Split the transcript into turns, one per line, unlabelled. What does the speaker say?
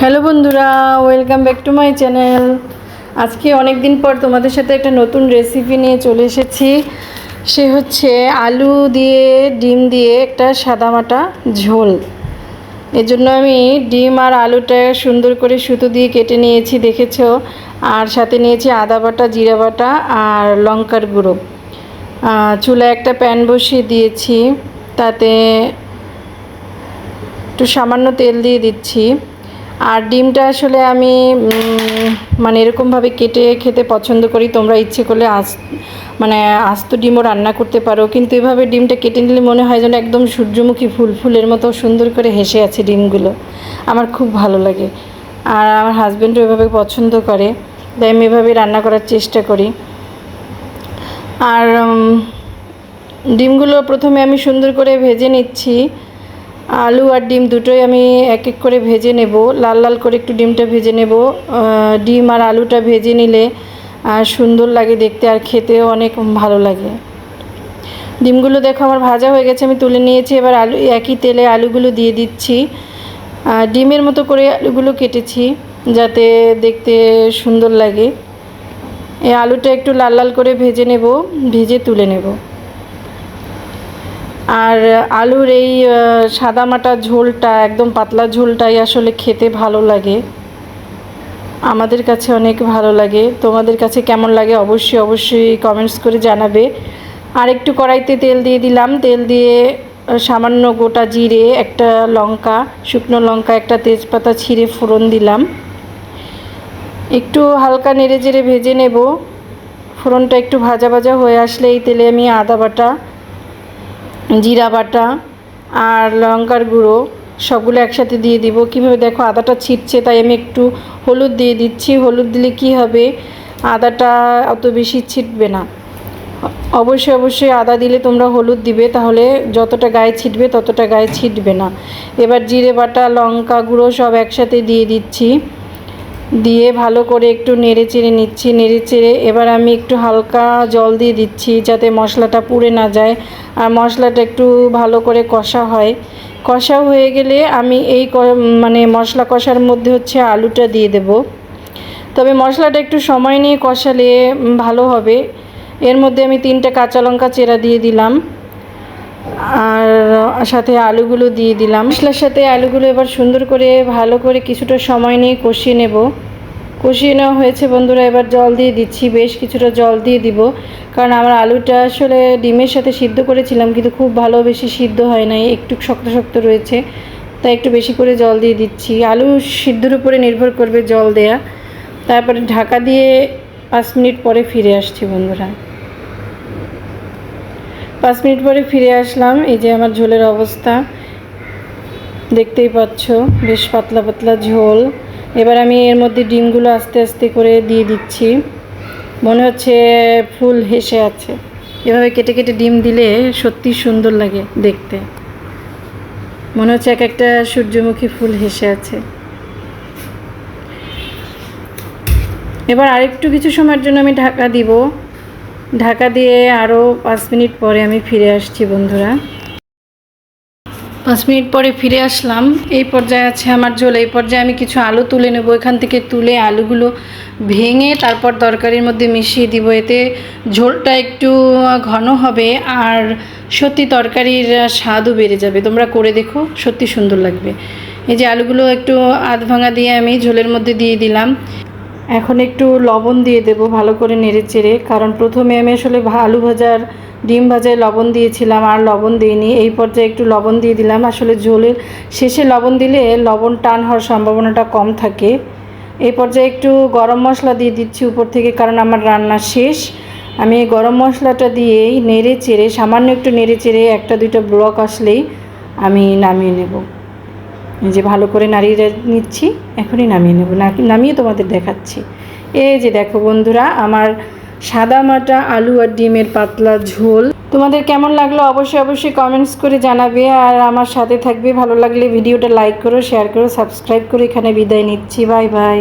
Hello বন্ধুরা, welcome back to my channel. আজকে অনেক দিন পর তোমাদের সাথে একটা নতুন রেসিপি নিয়ে চলে এসেছি। সে হচ্ছে আলু দিয়ে, ডিম দিয়ে একটা সাদামাটা ঝোল। এর জন্য আমি ডিম আর আলুটা সুন্দর করে সুতো দিয়ে কেটে নিয়েছি, দেখেছ? আর সাথে নিয়েছি আদা বাটা, জিরা বাটা আর লঙ্কার গুঁড়ো। চুলায় একটা প্যান বসিয়ে দিয়েছি। তাতে একটু সামান্য তেল দিয়ে দিচ্ছি। আর ডিমটা আসলে আমি মানে এরকমভাবে কেটে খেতে পছন্দ করি। তোমরা ইচ্ছে করলে আস মানে আস্ত ডিমও রান্না করতে পারো। কিন্তু এভাবে ডিমটা কেটে নিলে মনে হয় যেন একদম সূর্যমুখী ফুল, ফুলের মতো সুন্দর করে হেসে আছে ডিমগুলো। আমার খুব ভালো লাগে। আর আমার হাজব্যান্ডও এভাবে পছন্দ করে, তাই আমি এভাবে রান্না করার চেষ্টা করি। আর ডিমগুলো প্রথমে আমি সুন্দর করে ভেজে নিচ্ছি। আলু আর ডিম দুটোই আমি এক এক করে ভেজে নেব। লাল লাল করে একটু ডিমটা ভেজে নেব। ডিম আর আলুটা ভেজে নিলে সুন্দর লাগে দেখতে আর খেতেও অনেক ভালো লাগে। ডিমগুলো দেখো আমার ভাজা হয়ে গেছে, আমি তুলে নিয়েছি। এবার আলু, একই তেলে আলুগুলো দিয়ে দিচ্ছি। ডিমের মতো করে আলুগুলো কেটেছি যাতে দেখতে সুন্দর লাগে। এই আলুটা একটু লাল লাল করে ভেজে নেব, ভেজে তুলে নেব। আর আলুর এই সাদামাটা ঝোলটা, একদম পাতলা ঝোলটাই আসলে খেতে ভালো লাগে। আমাদের কাছে অনেক ভালো লাগে। তোমাদের কাছে কেমন লাগে অবশ্যই অবশ্যই কমেন্টস করে জানাবে। আর একটু কড়াইতে তেল দিয়ে দিলাম। তেল দিয়ে সামান্য গোটা জিরে, একটা লঙ্কা, শুকনো লঙ্কা, একটা তেজপাতা ছিঁড়ে ফোড়ন দিলাম। একটু হালকা নেড়ে জেড়ে ভেজে নেব। ফোড়নটা একটু ভাজা ভাজা হয়ে আসলে এই তেলে আমি আদা বাটা জিরা বাটা আর লঙ্কার গুঁড়ো, সবগুলো একসাথে দিয়ে দিব। কীভাবে দেখো আদাটা ছিটছে, তাই আমি একটু হলুদ দিয়ে দিচ্ছি। হলুদ দিলে কি হবে? আদাটা অত বেশি ছিটবে না। অবশ্যই অবশ্যই আদা দিলে তোমরা হলুদ দিবে, তাহলে যতটা গায়ে ছিটবে ততটা গায়ে ছিটবে না। এবার জিরে বাটা, লঙ্কা গুঁড়ো সব একসাথে দিয়ে দিচ্ছি। দিয়ে ভালো করে একটু নেড়ে চেড়ে নিচ্ছি, নেড়ে চেড়ে এবার আমি একটু হালকা জল দিয়ে দিচ্ছি যাতে মশলাটা পুড়ে না যায় আর মশলাটা একটু ভালো করে কষা হয়। কষা হয়ে গেলে আমি এই মানে মশলা কষার মধ্যে হচ্ছে আলুটা দিয়ে দেব। তবে মশলাটা একটু সময় নিয়ে কষালে ভালো হবে। এর মধ্যে আমি তিনটে কাঁচা লঙ্কা চেরা দিয়ে দিলাম। আর সাথে আলুগুলো দিয়ে দিলাম। মশলার সাথে আলুগুলো এবার সুন্দর করে, ভালো করে কিছুটা সময় নিয়ে কষিয়ে নেব। কষিয়ে নেওয়া হয়েছে বন্ধুরা, এবার জল দিয়ে দিচ্ছি, বেশ কিছুটা জল দিয়ে দিব। কারণ আমার আলুটা আসলে ডিমের সাথে সিদ্ধ করেছিলাম, কিন্তু খুব ভালো বেশি সিদ্ধ হয় নাই, একটু শক্ত শক্ত রয়েছে, তাই একটু বেশি করে জল দিয়ে দিচ্ছি। আলু সিদ্ধর উপরে নির্ভর করবে জল দেয়া। তারপরে ঢাকা দিয়ে পাঁচ মিনিট পরে ফিরে আসছি বন্ধুরা। পাঁচ মিনিট পরে ফিরে আসলাম। এই যে আমার ঝোলের অবস্থা। দেখতেই পাচ্ছ, বেশ পাতলা পাতলা ঝোল। এবার আমি এর মধ্যে ডিমগুলো আস্তে আস্তে করে দিয়ে দিচ্ছি। মনে হচ্ছে ফুল হেসে আছে। এভাবে কেটে কেটে ডিম দিলে সত্যি সুন্দর লাগে দেখতে। মনে হচ্ছে এক একটা সূর্যমুখী ফুল হেসে আছে। এবার আরেকটু কিছু সময়ের জন্য আমি ঢাকা দিব। ঢাকা দিয়ে আরও পাঁচ মিনিট পরে আমি ফিরে আসছি, বন্ধুরা। পাঁচ মিনিট পরে ফিরে আসলাম। এই পর্যায়ে আছে আমার ঝোল। এই পর্যায়ে আমি কিছু আলু তুলে নেব। এখান থেকে তুলে আলুগুলো ভেঙে তারপর তরকারির মধ্যে মিশিয়ে দিব। এতে ঝোলটা একটু ঘন হবে আর সত্যি তরকারির স্বাদও বেড়ে যাবে। তোমরা করে দেখো, সত্যি সুন্দর লাগবে। এই যে আলুগুলো একটু আধ ভাঙা দিয়ে আমি ঝোলের মধ্যে দিয়ে দিলাম। এখন একটু লবণ দিয়ে দেবো, ভালো করে নেড়ে চেড়ে। কারণ প্রথমে আমি আসলে আলু ভাজার, ডিম ভাজায় লবণ দিয়েছিলাম, আর লবণ দিইনি। এই পর্যায়ে একটু লবণ দিয়ে দিলাম। আসলে ঝোলের শেষে লবণ দিলে লবণ টান হওয়ার সম্ভাবনাটা কম থাকে। এই পর্যায়ে একটু গরম মশলা দিয়ে দিচ্ছি উপর থেকে, কারণ আমার রান্না শেষ। আমি গরম মশলাটা দিয়েই নেড়ে চেড়ে, সামান্য একটু নেড়ে চেড়ে একটা দুইটা ব্লক আসলেই আমি নামিয়ে নেব। যে ভালো করে নাড়িয়ে নিচ্ছি, এখনই নামিয়ে নেব। নামিয়ে তোমাদের দেখাচ্ছি। এই যে দেখো বন্ধুরা, আমার সাদা মাটা আলু আর ডিমের পাতলা ঝোল। তোমাদের কেমন লাগল অবশ্যই অবশ্যই কমেন্টস করে জানাবে আর আমার সাথে থাকবে। ভালো লাগলে ভিডিওটা লাইক করো শেয়ার করো সাবস্ক্রাইব করে এখানে বিদায় নিচ্ছি। Bye bye